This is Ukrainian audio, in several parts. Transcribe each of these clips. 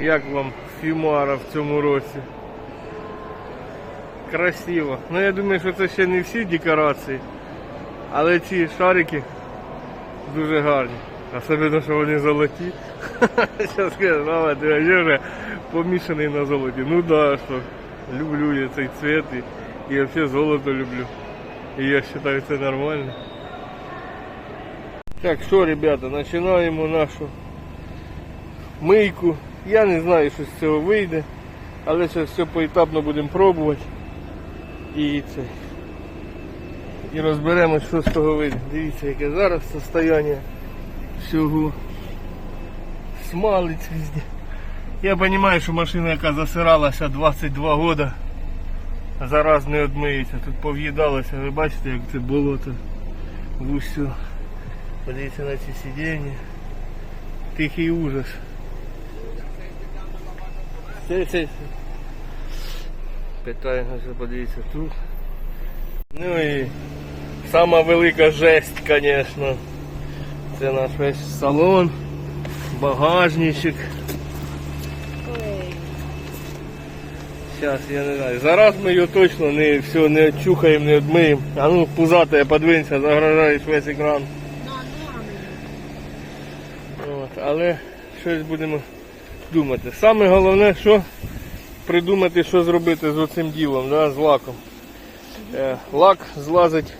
Як вам Фімара в цьому році? Красиво. Ну я думаю, що це ще не всі декорації, але ці шарики дуже гарні. Особливо, що вони золоті. Зараз скажу, мама, ти вже помішаний на золоті. Ну да, що люблю я цей цвет і, і взагалі золото люблю. І я вважаю це нормально. Так, що, ребята, починаємо нашу мийку. Я не знаю, що з цього вийде, але це все поетапно будемо пробувати. І це. І розберемо, що з того вийде. Дивіться, яке зараз состояние всього. Смалець везде. Я розумію, що машина, яка засиралася 22 роки, зараз не одмиється. Тут пов'їдалося, ви бачите, як це болото в усю. Подивіться на ці сидіння. Тихий ужас. Це, це. Питаю, що подивіться тут. Ну і сама велика жесть, звісно. Це наш весь салон, багажничок. Зараз я не знаю. Зараз ми його точно не все не чухаємо, не одмиємо. А ну пузатая, подвинься, загрожаєш весь екран. От, але щось будемо думати. Саме головне, що придумати, що зробити з оцим ділом, да, з лаком. Е, лак злазить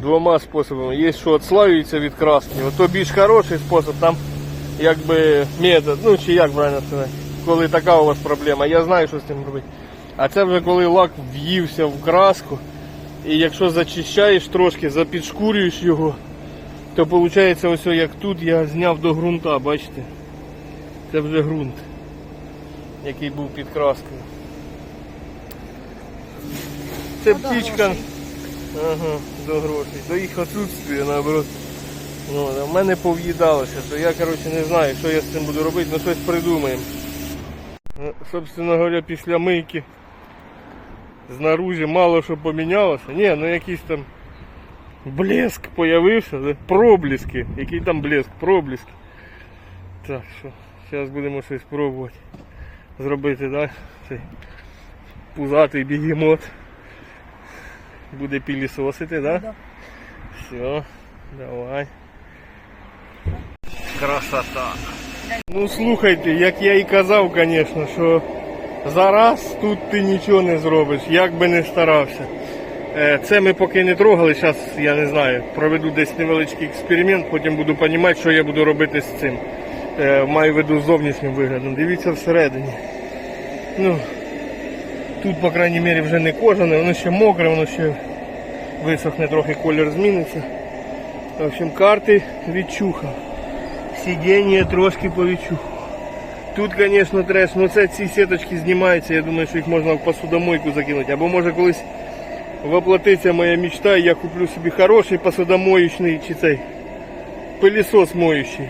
двома способами. Є, що відслаюється від краски. Ото більш хороший спосіб, там якби метод, ну чи як правильно сказати, коли така у вас проблема, я знаю, що з цим робити. А це вже коли лак в'ївся в краску, і якщо зачищаєш трошки, запідшкурюєш його, то виходить ось як тут я зняв до ґрунта, бачите? Це вже ґрунт, який був під краскою. Це птічка. Ага, до грошей. До їх отсутствия, наоборот. Ну, в мене пов'їдалося, то я коротше не знаю, що я з цим буду робити, ну щось придумаємо. Ну, Собственно говоря, після мийки знаружи мало що помінялося. Ні, ну якийсь там блеск появився, да? проблески. Який там блеск, проблески. Так що, зараз будемо щось пробувати зробити, да? Цей пузатий бігемот. Буде пілісосити, да? Да. Все, давай. Красота. Ну слухайте, як я і казав, звісно, що зараз тут ти нічого не зробиш, як би не старався. Е, Це ми поки не трогали, зараз я не знаю, проведу десь невеличкий експеримент, потім буду розуміти, що я буду робити з цим. Е, Маю в виду зовнішнім виглядом. Дивіться всередині. Ну, Тут, по крайній мірі, вже не кожане, воно ще мокре, воно ще висохне, трохи колір зміниться. В общем, карти відчухав. Сидіння трошки повідчухав. Тут, звісно, треш, ну це ці сіточки знімаються, я думаю, що їх можна в посудомойку закинути. Або може колись воплотиться моя мечта, і я куплю собі хороший посудомоючний чи цей пилісос моющий.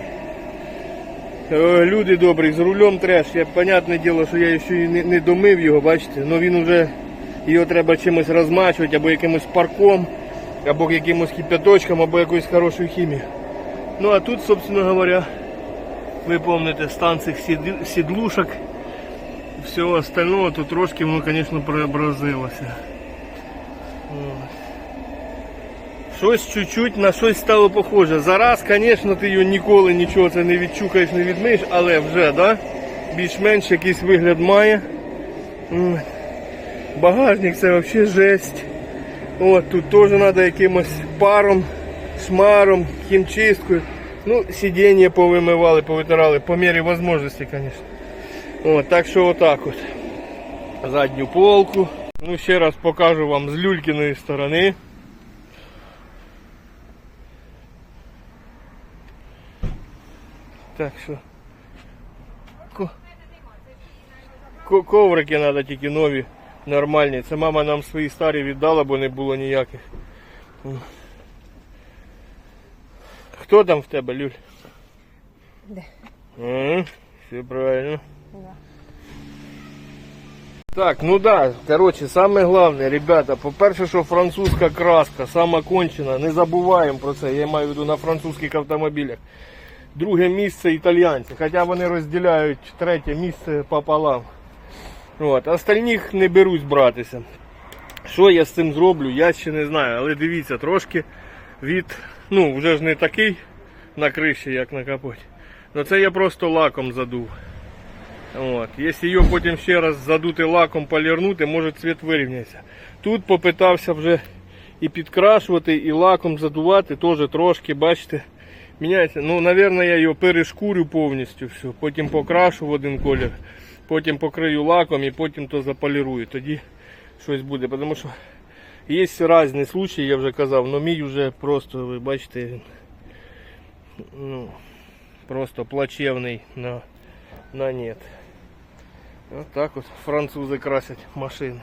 Е, Люди добрі, з рулем треш. Я, понятне діло, що я ще не, не домив його, бачите, але він вже його треба чимось розмачувати, або якимось парком, або якимось кипяточком, або якоюсь хорошою хімією. Ну а тут, собственно говоря, ви помните стан цих сід- сідлушок, всього остального, тут трошки воно, звісно, преобразилося. От. Щось чуть-чуть на щось стало похоже. Зараз, звісно, ти його ніколи нічого це не відчухаєш, не відмиєш, але вже, да? більш-менш якийсь вигляд має. Багажник це взагалі жесть. От, тут теж треба якимось паром, шмаром, хімчисткою. Ну, сидіння повимивали, повитирали по мірі можливості, звісно. От, так що отак от. Задню полку. Ну, ще раз покажу вам з люлькиної сторони. Так що. Ко... ко- Коврики треба тільки нові, нормальні. Це мама нам свої старі віддала, бо не було ніяких. Хто там в тебе, Люль? Де? Все правильно. Да. Так, ну да, короче, самое главное, ребята, по-перше, що французька краска, сама кончена, не забуваємо про це, я маю в виду на французьких автомобілях. Друге місце італійці, хоча вони розділяють третє місце пополам. От. Остальних не берусь братися. Що я з цим зроблю, я ще не знаю, але дивіться, трошки від, ну, вже ж не такий на криші, як на капоті. Ну це я просто лаком задув. От. Якщо його потім ще раз задути лаком, полірнути, може цвіт вирівняється. Тут попитався вже і підкрашувати, і лаком задувати, теж трошки, бачите, міняється. Ну, напевно, я його перешкурю повністю все, потім покрашу в один колір, потім покрию лаком і потім то заполірую. Тоді щось буде. Тому що є різні случаї, я вже казав, але мій вже просто, ви бачите, ну, просто плачевний на, на нет. Вот так вот французи красять машини.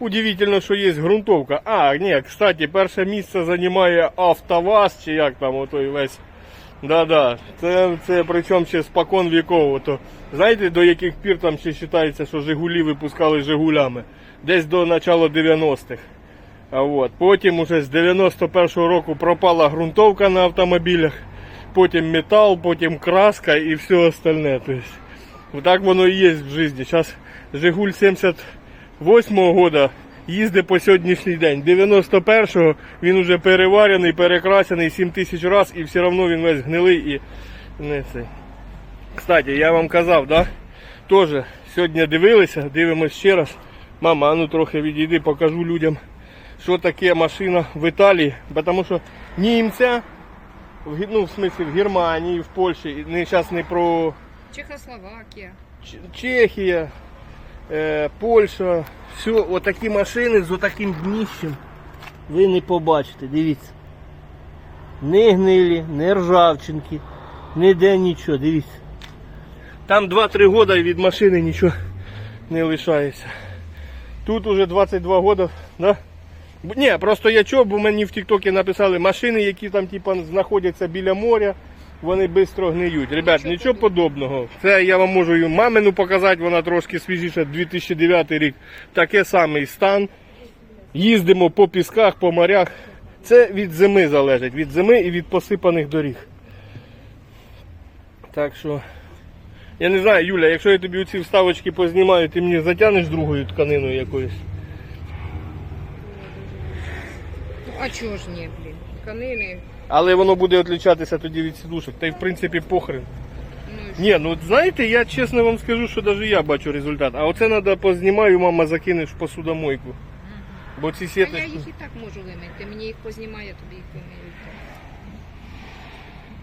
Удивительно, що є ґрунтовка. А, ні, кстати, перше місце займає АвтоВАЗ, чи як там отой весь. Да-да. Це, це причому ще спокон віков. То, знаєте, до яких пір там ще вважається, що Жигулі випускали Жигулями? Десь до начала 90-х. А от. Потім уже з 91-го року пропала ґрунтовка на автомобілях, потім метал, потім краска і все остальне. Тобто, так воно і є в житті. Зараз Жигуль 78-го года їздить по сьогоднішній день. 91-го він уже переварений, перекрасений 7 тисяч разів і все одно він весь гнилий і не цей. Кстати, я вам казав, да? Теж сьогодні дивилися, дивимось ще раз. Мама, а ну трохи відійди, покажу людям, що таке машина в Італії. Тому що німця, ну, в смысле в Германії, в Польщі, не зараз не про Чехословакія. Чехія, Польща, все, отакі машини з отаким дніщем ви не побачите, дивіться. Не гнилі, не ржавчинки, ніде нічого, дивіться. Там 2-3 роки від машини нічого не лишається. Тут уже 22 роки, да? Ні, просто я чого, бо мені в Тіктокі написали машини, які там типа, знаходяться біля моря, вони швидко гниють. Ребят, нічого подобного. Це я вам можу і мамину показати, вона трошки свіжіша, 2009 рік. Таке самий стан. Їздимо по пісках, по морях. Це від зими залежить, від зими і від посипаних доріг. Так що. Я не знаю, Юля, якщо я тобі оці вставочки познімаю, ти мені затягнеш другою тканиною якоюсь. Ну, а чого ж ні, блін? Тканини. Але воно буде відлічатися тоді від сідушок. Та й в принципі похрен. Ну. Ні, ну от знаєте, я чесно вам скажу, що навіть я бачу результат. А оце треба познімаю, мама закинеш в посудомойку. Бо ці А я сіточки. їх і так можу вимити. Мені їх познімає, тобі їх вимию.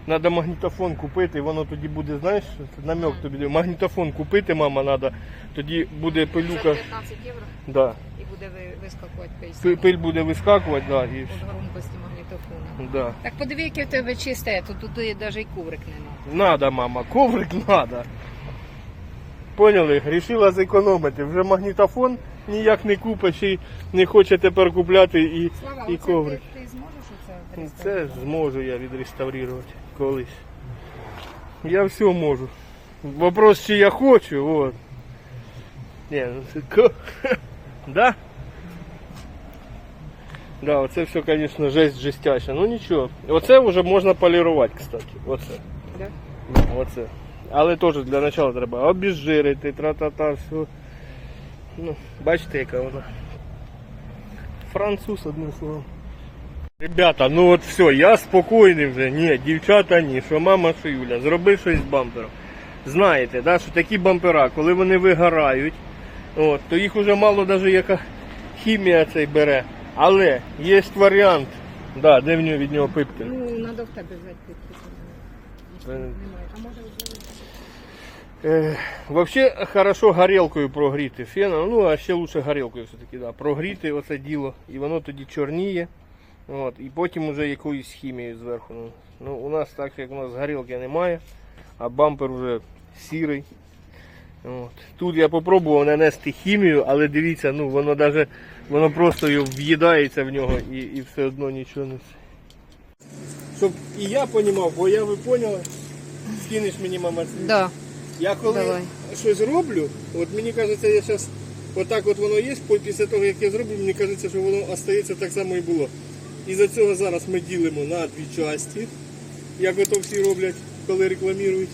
Треба магнітофон купити, воно тоді буде, знаєш, намек тобі. Магнітофон купити, мама, треба. Тоді буде За пилюка. 15 євро Да. і буде вискакувати Пи- Пиль буде вискакувати, да, і громкості магнітофона. да. Так подиви, яке в тебе чисте, то туди навіть і коврик не треба. Надо, мама, коврик надо. Поняли? Рішила зекономити. Вже магнітофон ніяк не купиш і не хоче тепер купляти і, Слава, і коврик. Ти, ти зможеш оце Це зможу я відреставрувати колись. Я все можу. Вопрос, чи я хочу, от. Ні, ну це ко... Да? Да, оце все, звісно, жесть жестяща. Ну нічого. Оце вже можна полірувати, кстати. Оце. Да? Ну, Оце. Але теж для початку треба обезжирити, тра-та-та, все. Ну, бачите, яка вона. Француз, одним словом. Ребята, ну от все, я спокійний вже. Ні, дівчата ні, що мама, що Юля, зроби щось з бампером. Знаєте, да, що такі бампера, коли вони вигорають, от, то їх уже мало навіть яка хімія цей бере. Але є варіант. Да, де в нього від нього пипки? Ну, треба в тебе взяти підпис. Е, Немає. А може? Е, Вообще хорошо горілкою прогріти феном, ну а ще лучше горілкою все-таки, да, прогріти оце діло, і воно тоді чорніє. От, і потім вже якоюсь хімією зверху. Ну, ну, у нас так як у нас горілки немає, а бампер вже сірий. От. Тут я попробував нанести хімію, але дивіться, ну воно даже, воно просто в'їдається в нього і, і все одно нічого не. Щоб і я розумів, бо я ви поняли, скинеш мені мама. Да. Я коли Давай. щось роблю, от мені кажеться, я зараз отак от воно є, після того як я зроблю, мені кажеться, що воно остається так само і було. І за цього зараз ми ділимо на дві часті, як ото всі роблять. коли рекламують.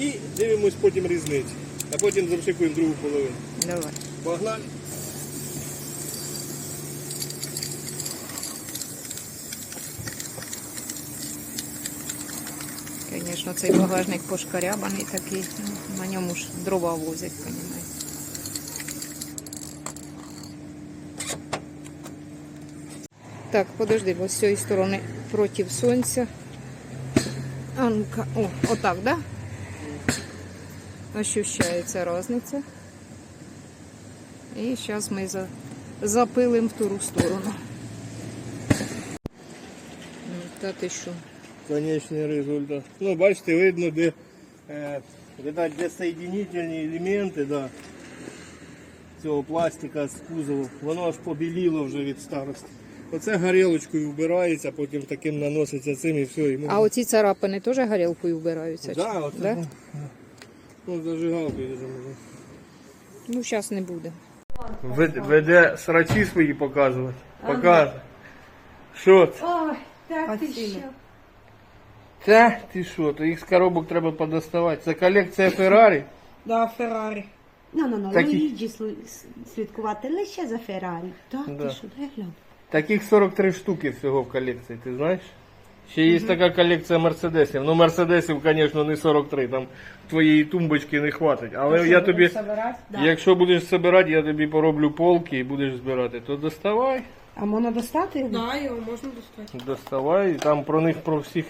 І дивимось потім різницю. А потім запшикуємо другу половину. Давай. Погнали. Звісно, цей багажник пошкарябаний такий. На ньому ж дрова возять, розумієте. Так, подожди, бо з цієї сторони проти сонця. А ну-ка, о, отак, да? Ощущається різниця. І зараз ми за... запилимо в ту сторону. Ну, Та ти що? Конечний результат. Ну, бачите, видно, де, е, видать, де соєдинительні елементи, да, цього пластика з кузову. Воно аж побіліло вже від старості. Оце горілочкою вбирається, потім таким наноситься цим і все. І можна- А оці царапини теж горілкою вбираються? чи? да, оце, Да? ну, ну, зажигалкою дуже можна. Ну, зараз не буде. Веде срачі свої показувати. Показує. Що це? Ой, так ти що? Це ти що, то їх з коробок треба подоставати. Це колекція Феррарі. Да, Феррарі. Ну, ну, ну, Такі- Луїджі слу- с- слідкувати лише за Феррарі. Так, Да. ти що, дай глянь. Таких 43 штуки всього в колекції, ти знаєш? Ще є така колекція мерседесів. Ну, мерседесів, звісно, не 43, там твоєї тумбочки не хватить. Але я тобі, Да. якщо будеш збирати, я тобі пороблю полки і будеш збирати, то доставай, А можна достати? його? Да, його можна достати. доставай, і там про них про всіх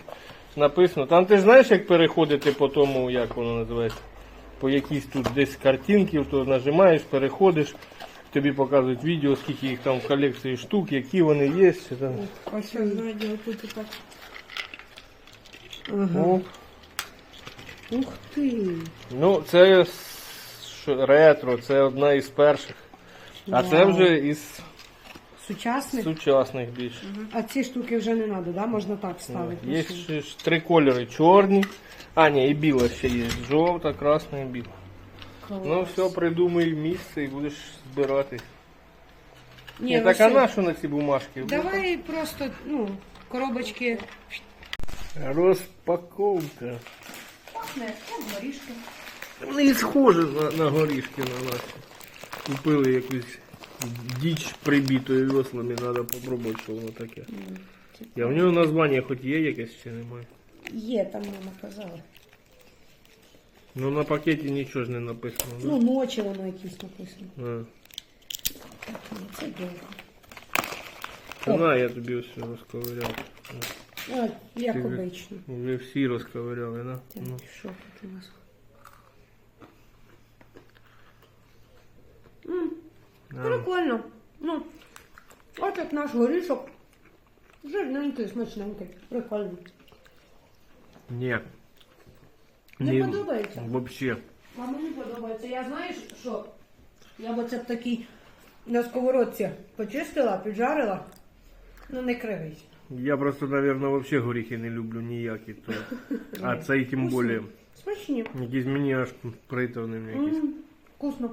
написано. Там ти ж знаєш, як переходити по тому, як воно називається? По якійсь тут десь картинки, то нажимаєш, переходиш, тобі показують відео, скільки їх там в колекції штук, які вони є. Ось я знаю, тут і так. Ух ти. Ну, це ретро, це одна із перших. А це вже із Сучасний? сучасних більше. А ці штуки вже не треба, да? Можна так ставити. Є ще ж три кольори: чорні. А, ні, і біла ще є. Жовта, красна і біла. Ну все, придумай місце і будеш збирати. Ні, Ні, ну так а все. на що на ці бумажки? Давай просто, ну, коробочки. Розпаковка. Пахне, як горішки. Вони і схожі на, на горішки на наші. Купили якусь діч прибитою веслами, треба попробувати, що воно таке. Я в нього названня хоч є якесь чи немає. Є, там мама казала. Ну на пакеті нічого ж не написано. да? Ну, ночі воно якісь написано. А. Ні, Це довго. Та на, я тобі все розковиряв. А, як Ти вже- обично. Вже всі розковиряли, да? Так, Ну. що тут у нас? А. Прикольно. Ну, от як наш горішок. Жирненький, смачненький. Прикольно. Ні. Не подобається? Взагалі. А мені подобається. Я знаєш, що? Я б оце такий на сковородці почистила, піджарила. Ну, не кривий. Я просто, наверное, взагалі горіхи не люблю ніякі. То. А цей тим більше. Смачні. Якісь мені аж приторним якісь. М, Вкусно.